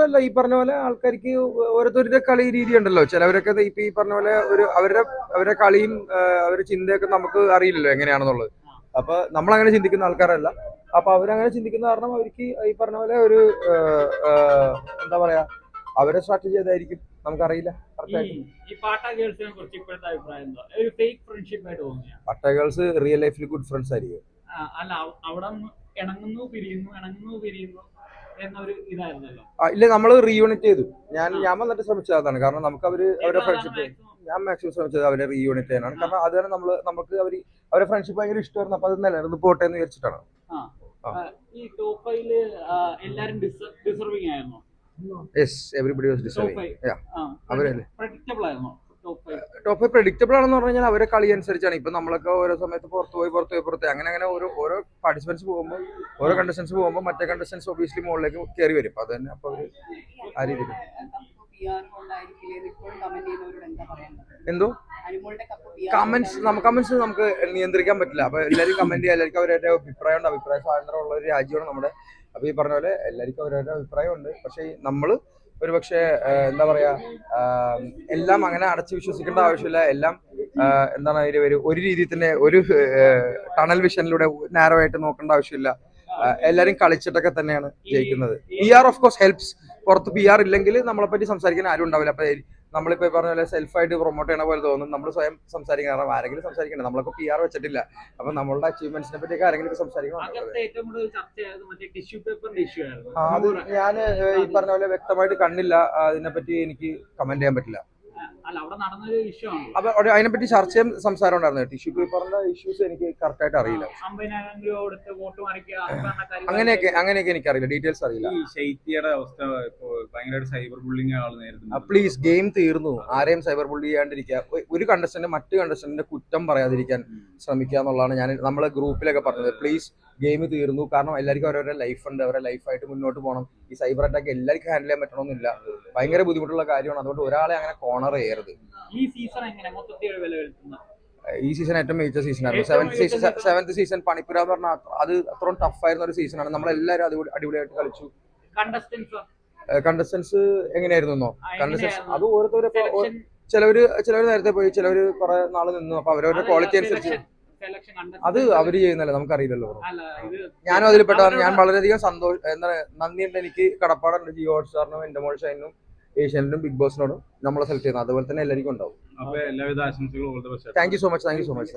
അല്ല ഈ പറഞ്ഞ പോലെ ആൾക്കാർക്ക് ഓരോരുത്തരുടെ കളി രീതി ഉണ്ടല്ലോ. ചിലവരൊക്കെ ഇപ്പൊ ഈ പറഞ്ഞ പോലെ ഒരു അവരുടെ അവരുടെ കളിയും അവരുടെ ചിന്തയൊക്കെ നമുക്ക് അറിയില്ലല്ലോ എങ്ങനെയാണെന്നുള്ളത്. അപ്പൊ നമ്മൾ അങ്ങനെ ചിന്തിക്കുന്ന ആൾക്കാരല്ല. അപ്പൊ അവരങ്ങനെ ചിന്തിക്കുന്ന കാരണം അവർക്ക് ഈ പറഞ്ഞ പോലെ ഒരു എന്താ പറയാ അവരുടെ സ്ട്രാറ്റജി അതായിരിക്കും നമുക്കറിയില്ല. പട്ട ഗേൾസ് റിയൽ ലൈഫിൽ ഗുഡ് ഫ്രണ്ട്സ് ആയിരിക്കും. അല്ല അവ- അവിടെ ഇണങ്ങുന്നു പിരിയുന്നു ഇണങ്ങുന്നു പിരിയുന്നു. ഇല്ല നമ്മൾ റീയൂണിറ്റ് ചെയ്തു. ഞാൻ ഞാൻ വന്നിട്ട് ശ്രമിച്ചത് അതാണ്. കാരണം നമുക്ക് അവർ അവരുടെ ഫ്രണ്ട്ഷിപ്പ് ഞാൻ മാക്സിമം ശ്രമിച്ചത് അവരെ റീയൂണിറ്റ് ചെയ്യാനാണ്. കാരണം അതാണ് നമ്മൾ നമുക്ക് അവർ അവരെ ഫ്രണ്ട്ഷിപ്പ് ഭയങ്കര ഇഷ്ടമായിരുന്നു. അപ്പൊ അത് നിലനിന്ന് പോട്ടെ എന്ന് വിചാരിച്ചിട്ടാണ്. ഈ ടോപ്പ് ഫൈവിൽ എല്ലാരും ഡിസർവിങ് ആയിരുന്നു? യെസ് എവറിബഡി വാസ് ഡിസേർവിംഗ് അവരല്ലേ? പ്രഡിക്റ്റബിൾ ആയിരുന്നു? ടോപ്പ് പ്രഡിക്റ്റബിൾ ആണെന്ന് പറഞ്ഞു കഴിഞ്ഞാൽ അവരെ കളി അനുസരിച്ചാണ്. ഇപ്പൊ നമ്മളൊക്കെ ഓരോ സമയത്ത് പുറത്ത് പോയി പുറത്ത് പോയി പുറത്ത്. അങ്ങനെ അങ്ങനെ ഓരോ ഓരോ പാർട്ടിസിപ്പൻസ് പോകുമ്പോൾ ഓരോ കണ്ടസ്റ്റൻസ് പോകുമ്പോൾ മറ്റേ കണ്ടസ്റ്റൻസ് ഒബിയസ്ലി മുകളിലേക്ക് കയറി വരും. അപ്പൊ തന്നെ അപ്പൊ അവർ ആ രീതിയിൽ. എന്തോ? കമന്റ്സ് നമുക്ക് കമന്റ്സ് നമുക്ക് നിയന്ത്രിക്കാൻ പറ്റില്ല. അപ്പൊ എല്ലാവരും കമന്റ് ചെയ്യുക. എല്ലാവർക്കും അവരുടെ അഭിപ്രായം ഉണ്ട്. അഭിപ്രായ സ്വാതന്ത്ര്യം ഉള്ള ഒരു രാജ്യമാണ് നമ്മുടെ. അപ്പൊ ഈ പറഞ്ഞ പോലെ എല്ലാവർക്കും അവരുടെ അഭിപ്രായം ഉണ്ട്. പക്ഷെ നമ്മൾ ഒരു പക്ഷേ എന്താ പറയാ എല്ലാം അങ്ങനെ അടച്ചു വിശ്വസിക്കേണ്ട ആവശ്യമില്ല. എല്ലാം എന്താണ് അതിന്റെ പേര് ഒരു രീതിയിൽ തന്നെ ഒരു ടണൽ വിഷനിലൂടെ നാരോ ആയിട്ട് നോക്കേണ്ട ആവശ്യമില്ല. എല്ലാരും കളിച്ചിട്ടൊക്കെ തന്നെയാണ് ജയിക്കുന്നത്. P R of course helps പുറത്ത് പി ആർ ഇല്ലെങ്കിൽ നമ്മളെ പറ്റി സംസാരിക്കാൻ ആരും ഉണ്ടാവില്ല. അപ്പൊ നമ്മളിപ്പോ പറഞ്ഞ പോലെ സെൽഫായിട്ട് പ്രൊമോട്ട് ചെയ്യണ പോലെ തോന്നും. നമ്മൾ സ്വയം സംസാരിക്കണം കാരണം ആരെങ്കിലും സംസാരിക്കണ്ടേ. നമ്മളൊക്കെ പി ആർ വെച്ചിട്ടില്ല. അപ്പൊ നമ്മളുടെ അച്ചീവ്മെന്റ്സിനെ പറ്റിയൊക്കെ ആരെങ്കിലും സംസാരിക്കണം അത് ഞാൻ ഈ പറഞ്ഞ പോലെ വ്യക്തമായിട്ട് കണ്ടില്ല. അതിനെപ്പറ്റി എനിക്ക് കമന്റ് ചെയ്യാൻ പറ്റില്ല. അപ്പൊ അതിനെപ്പറ്റി ചർച്ചയും സംസാരം ഉണ്ടായിരുന്നു. ടിഷ്യൂ പേപ്പറിന്റെ ഇഷ്യൂസ് എനിക്ക് കറക്റ്റ് ആയിട്ട് അറിയില്ല. അങ്ങനെയൊക്കെ അങ്ങനെയൊക്കെ എനിക്ക് അറിയില്ല. ഡീറ്റെയിൽസ് അറിയില്ല ശൈത്യയുടെ അവസ്ഥ ഭയങ്കരമായിട്ട് സൈബർ ബുള്ളിങ് ആൾ നേരിടുന്നു പ്ലീസ് ഗെയിം തീർന്നു. ആരെയും സൈബർ ബുള്ളി ചെയ്യാണ്ടിരിക്കുക. ഒരു കണ്ടസ്റ്റന്റ് മറ്റു കണ്ടസ്റ്റന്റിന്റെ കുറ്റം പറയാതിരിക്കാൻ ശ്രമിക്കുക എന്നുള്ളതാണ് ഞാൻ നമ്മളെ ഗ്രൂപ്പിലൊക്കെ പറഞ്ഞത്. പ്ലീസ് ഗെയിം തീർന്നു. കാരണം എല്ലാവർക്കും അവരവരുടെ ലൈഫ് ഉണ്ട്. അവരുടെ ലൈഫായിട്ട് മുന്നോട്ട് പോകണം. ഈ സൈബർ അറ്റാക്ക് എല്ലാവർക്കും ഹാൻഡിൽ ചെയ്യാൻ പറ്റണമെന്നില്ല ഭയങ്കര ബുദ്ധിമുട്ടുള്ള കാര്യമാണ്. അതുകൊണ്ട് ഒരാളെ അങ്ങനെ കോണർ ചെയ്യരുത്. ഈ സീസൺ എങ്ങനെ? മൊത്തത്തിൽ വിലയിരുത്തുന്നത് ഈ സീസൺ ഏറ്റവും മികച്ച സീസണായിരുന്നു സെവൻത് സീസൺ. സെവൻത് സീസൺ പണിപ്പുര എന്ന് പറഞ്ഞാൽ അത് അത്രയും ടഫ് ആയിരുന്ന ഒരു സീസണാണ് നമ്മളെല്ലാവരും അടിപൊളി അടിപൊളിയായിട്ട് കളിച്ചു. കണ്ടസ്റ്റൻസ് എങ്ങനെയായിരുന്നു? കണ്ടസ്റ്റൻസ് അത് ഓരോരുത്തരും ചിലവര് ചിലവര് നേരത്തെ പോയി ചിലവര് കുറെ നാൾ നിന്നു. അപ്പൊ അവരവരുടെ ക്വാളിറ്റി അനുസരിച്ച് അത് അവർ ചെയ്യുന്നല്ലേ? നമുക്കറിയില്ലല്ലോ ഞാനും അതിൽ പെട്ടതാണ്. ഞാൻ വളരെയധികം സന്തോഷം എന്താ നന്ദിയുണ്ട് എനിക്ക് കടപ്പാടുണ്ട് ജിയോ ഹോട്ട്സ്റ്റാറിനും എന്റെ മോൾ ഷൈനും ഏഷ്യാനെറ്റും ബിഗ് ബോസിനോടും നമ്മളെ സെലക്ട് ചെയ്യുന്നത്. അതുപോലെ തന്നെ എല്ലാവർക്കും ഉണ്ടാവും. അപ്പൊ എല്ലാവിധ all the best. Thank you so much thank you so much